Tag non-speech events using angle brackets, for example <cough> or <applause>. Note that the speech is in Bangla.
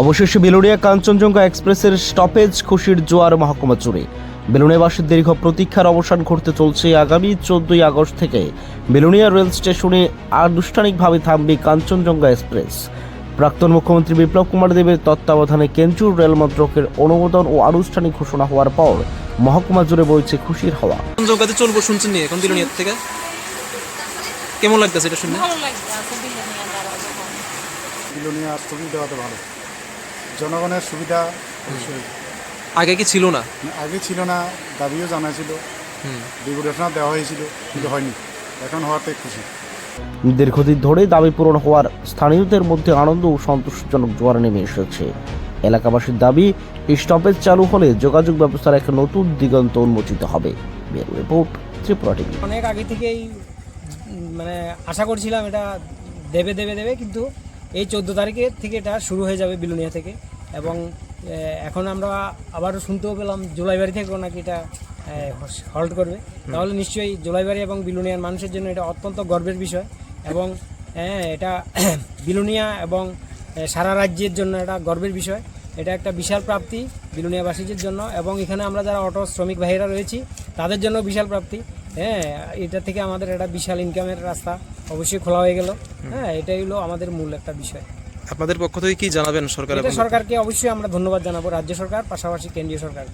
অবশেষে বেলুড়িয়া কাঞ্চনজঙ্ঘা এক্সপ্রেসের স্টপেজ খুশির জোয়ার মহকুমা জুড়ে। বেলুনিয়াবাসীর দীর্ঘ প্রতীক্ষার অবসান ঘটতে চলছে আগামী চোদ্দই আগস্ট থেকে। বেলুনিয়া রেল স্টেশনে আনুষ্ঠানিকভাবে থামবে কাঞ্চনজঙ্ঘা এক্সপ্রেস। প্রাক্তন মুখ্যমন্ত্রী বিপ্লব কুমার দেবের তত্ত্বাবধানে কেন্দ্রীয় রেল মন্ত্রকের অনুমোদন ও আনুষ্ঠানিক ঘোষণা হওয়ার পর মহকুমা জুড়ে বইছে খুশির হাওয়া। জঙ্গাতে চলবো শুনছেন এখন বিলুনিয়ার থেকে। কেমন লাগতেছে এটা শুনে? সুবিধা ভালো। জনগণের সুবিধা অবশ্যই। আগে কি ছিল না? আগে ছিল না দাবিও জানাছিল হুম। ডিপুটেশন দেওয়া হয়েছিল কিন্তু হয়নি। এখন হওয়াতে খুশি। দীর্ঘদিন ধরে দাবি পূরণ হওয়ার স্থানীয়দের মধ্যে আনন্দ ও সন্তোষজনক জোয়ার নেমে এসেছে। এলাকাবাসীর দাবি স্টপেজ চালু হলে যোগাযোগ ব্যবস্থার এক নতুন দিগন্ত উন্মোচিত হবে। Report Tripura TV. অনেক আগে থেকেই মানে আশা করছিলাম এটা দেবে দেবে দেবে কিন্তু এই চোদ্দ তারিখের থেকে এটা শুরু হয়ে যাবে বিলুনিয়া থেকে। এবং এখন আমরা আবারও শুনতেও পেলাম জুলাইবাড়ি থেকেও নাকি এটা হল্ট করবে। তাহলে নিশ্চয়ই জুলাইবাড়ি এবং বিলুনিয়ার মানুষের জন্য এটা অত্যন্ত গর্বের বিষয় এবং এটা <clears throat> বিলুনিয়া এবং সারা রাজ্যের জন্য এটা গর্বের বিষয়। এটা একটা বিশাল প্রাপ্তি বিলুনিয়াবাসীদের জন্য এবং এখানে আমরা যারা অটো শ্রমিক ভাইয়েরা রয়েছি, তাদের জন্য বিশাল প্রাপ্তি। হ্যাঁ এটা থেকে আমাদের একটা বিশাল ইনকামের রাস্তা অবশ্যই খোলা হয়ে গেল। হ্যাঁ এটাই হলো আমাদের মূল একটা বিষয়। আপনাদের পক্ষ থেকে কি জানাবেন সরকার সরকারকে অবশ্যই আমরা ধন্যবাদ জানাব রাজ্য সরকার পাশাপাশি কেন্দ্রীয় সরকার।